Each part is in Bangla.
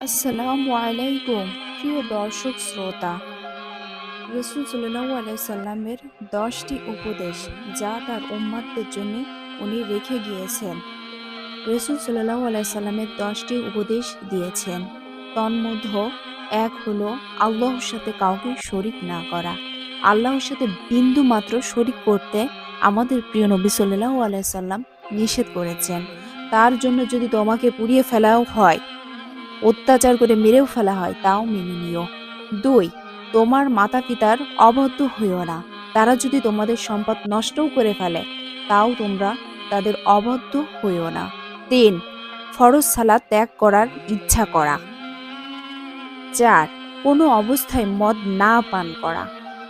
আসসালামু আলাইকুম প্রিয় দর্শক শ্রোতা। রসুল সাল্লাল্লাহু আলাইহি সাল্লামের দশটি উপদেশ যা তার উম্মাদদের জন্য উনি রেখে গিয়েছেন। রসুল সাল্লাল্লাহু আলাইহি সাল্লামের দশটি উপদেশ দিয়েছেন। তন্মধ্য এক হলো আল্লাহর সাথে কাউকে শরিক না করা। আল্লাহর সাথে বিন্দু মাত্র শরিক করতে আমাদের প্রিয় নবী সাল্লাল্লাহু আলাইহি সাল্লাম নিষেধ করেছেন। তার জন্য যদি তোমাকে পুড়িয়ে ফেলাও হয় অত্যাচার করে মেরেও ফেলা হয়, তাও মেনে নিও। দুই, তোমার মাতা পিতার অবদ্ধ হইও না। তারা যদি তোমাদের সম্পদ নষ্টও করে ফেলে, তাও তোমরা তাদের অবদ্ধ হইও না। তিন, ফরজ সালাদ ত্যাগ করার ইচ্ছা করা। চার, কোনো অবস্থায় মদ না পান করা।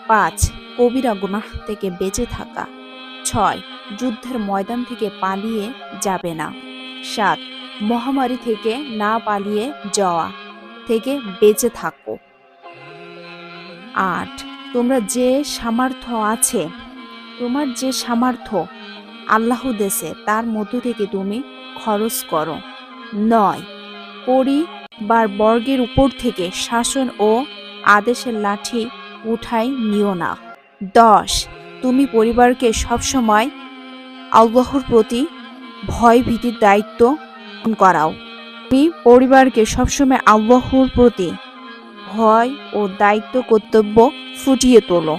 পাঁচ, কবিরা গুনাহ থেকে বেঁচে থাকা। ছয়, যুদ্ধের ময়দান থেকে পালিয়ে যাবে না। সাত মহামারী থেকে না পালিয়ে যাওয়া, থেকে বেঁচে থাকো। আট, তোমরা যে সামর্থ্য আছে, তোমার যে সামর্থ্য আল্লাহ দেশে, তার মধ্য থেকে তুমি খরচ করো। নয়, পরিবার বর্গের উপর থেকে শাসন ও আদেশের লাঠি উঠাই নিও না। দশ, তুমি পরিবারকে সবসময় আল্লাহর প্রতি ভয় ভীতির দায়িত্ব করাও। তুমি পরিবারকে সবসময় আল্লাহর প্রতি ভয় ও দায়িত্ব কর্তব্য ফুটিয়ে তোলো।